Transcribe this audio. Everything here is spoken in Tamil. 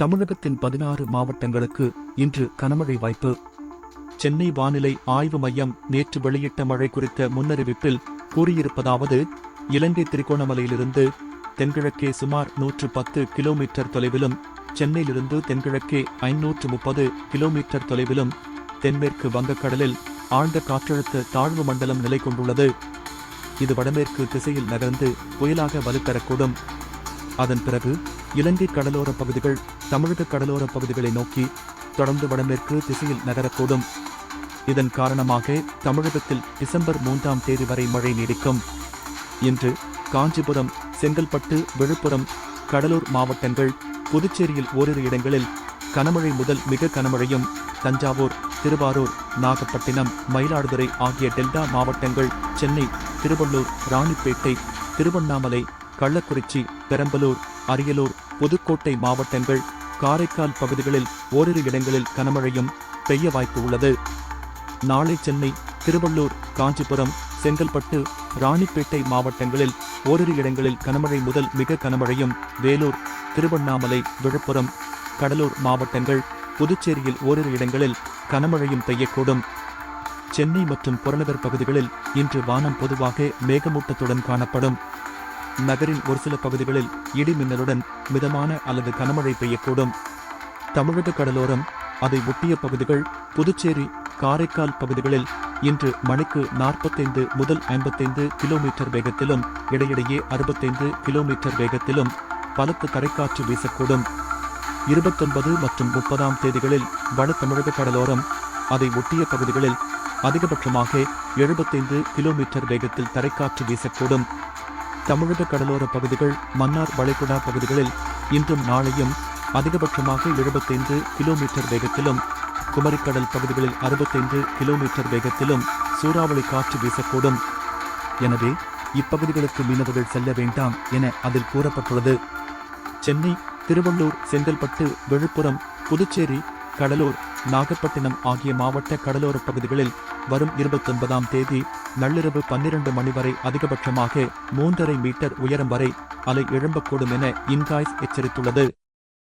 தமிழகத்தின் பதினாறு மாவட்டங்களுக்கு இன்று கனமழை வாய்ப்பு. சென்னை வானிலை ஆய்வு மையம் நேற்று வெளியிட்ட மழை குறித்த முன்னறிவிப்பில் கூறியிருப்பதாவது இலங்கை திரிகோணமலையிலிருந்து தென்கிழக்கே சுமார் நூற்று பத்து கிலோமீட்டர் தொலைவிலும் சென்னையிலிருந்து தென்கிழக்கே ஐநூற்று முப்பது கிலோமீட்டர் தொலைவிலும் தென்மேற்கு வங்கக்கடலில் ஆழ்ந்த காற்றழுத்த தாழ்வு மண்டலம் நிலை கொண்டுள்ளது. இது வடமேற்கு திசையில் நகர்ந்து புயலாக வலுப்பெறக்கூடும் அதன் பிறகு இலங்கை கடலோர பகுதிகள் தமிழக கடலோர பகுதிகளை நோக்கி தொடர்ந்து வடமேற்கு திசையில் நகரக்கூடும். இதன் காரணமாக தமிழகத்தில் டிசம்பர் மூன்றாம் தேதி வரை மழை நீடிக்கும். இன்று காஞ்சிபுரம் செங்கல்பட்டு விழுப்புரம் கடலூர் மாவட்டங்கள் புதுச்சேரியில் ஓரிரு இடங்களில் கனமழை முதல் மிக கனமழையும் தஞ்சாவூர் திருவாரூர் நாகப்பட்டினம் மயிலாடுதுறை ஆகிய டெல்டா மாவட்டங்கள் சென்னை திருவள்ளூர் ராணிப்பேட்டை திருவண்ணாமலை கள்ளக்குறிச்சி பெரம்பலூர் அரியலூர் புதுக்கோட்டை மாவட்டங்கள் காரைக்கால் பகுதிகளில் ஓரிரு இடங்களில் கனமழையும் பெய்ய வாய்ப்பு உள்ளது. நாளை சென்னை திருவள்ளூர் காஞ்சிபுரம் செங்கல்பட்டு ராணிப்பேட்டை மாவட்டங்களில் ஓரிரு இடங்களில் கனமழை முதல் மிக கனமழையும் வேலூர் திருவண்ணாமலை விழுப்புரம் கடலூர் மாவட்டங்கள் புதுச்சேரியில் ஓரிரு இடங்களில் கனமழையும் பெய்யக்கூடும். சென்னை மற்றும் புறநகர் பகுதிகளில் இன்று வானம் பொதுவாக மேகமூட்டத்துடன் காணப்படும். நகரின் ஒரு சில பகுதிகளில் இடி மின்னலுடன் மிதமான அல்லது கனமழை பெய்யக்கூடும். தமிழக கடலோரம் அதை ஒட்டிய பகுதிகள் புதுச்சேரி காரைக்கால் பகுதிகளில் இன்று மணிக்கு நாற்பத்தைந்து முதல் ஐம்பத்தைந்து கிலோமீட்டர் வேகத்திலும் இடையிடையே அறுபத்தைந்து கிலோமீட்டர் வேகத்திலும் பலத்த தரைக்காற்று வீசக்கூடும். இருபத்தொன்பது மற்றும் முப்பதாம் தேதிகளில் வட தமிழக கடலோரம் அதை ஒட்டிய பகுதிகளில் அதிகபட்சமாக எழுபத்தைந்து கிலோமீட்டர் வேகத்தில் தரைக்காற்று வீசக்கூடும். தமிழக கடலோர பகுதிகள் மன்னார் வளைகுடா பகுதிகளில் இன்றும் நாளையும் அதிகபட்சமாக எழுபத்தைந்து கிலோமீட்டர் வேகத்திலும் குமரிக்கடல் பகுதிகளில் அறுபத்தைந்து கிலோமீட்டர் வேகத்திலும் சூறாவளி காற்று வீசக்கூடும். எனவே இப்பகுதிகளுக்கு மீனவர்கள் செல்ல வேண்டாம் என அதில் கூறப்பட்டுள்ளது. சென்னை திருவள்ளூர் செங்கல்பட்டு விழுப்புரம் புதுச்சேரி கடலூர் நாகப்பட்டினம் ஆகிய மாவட்ட கடலோர பகுதிகளில் வரும் இருபத்தொன்பதாம் தேதி நள்ளிரவு பன்னிரண்டு மணி வரை அதிகபட்சமாக மூன்றரை மீட்டர் உயரம் வரை அலை எழும்பக்கூடும் என இன்காய்ஸ் எச்சரித்துள்ளது.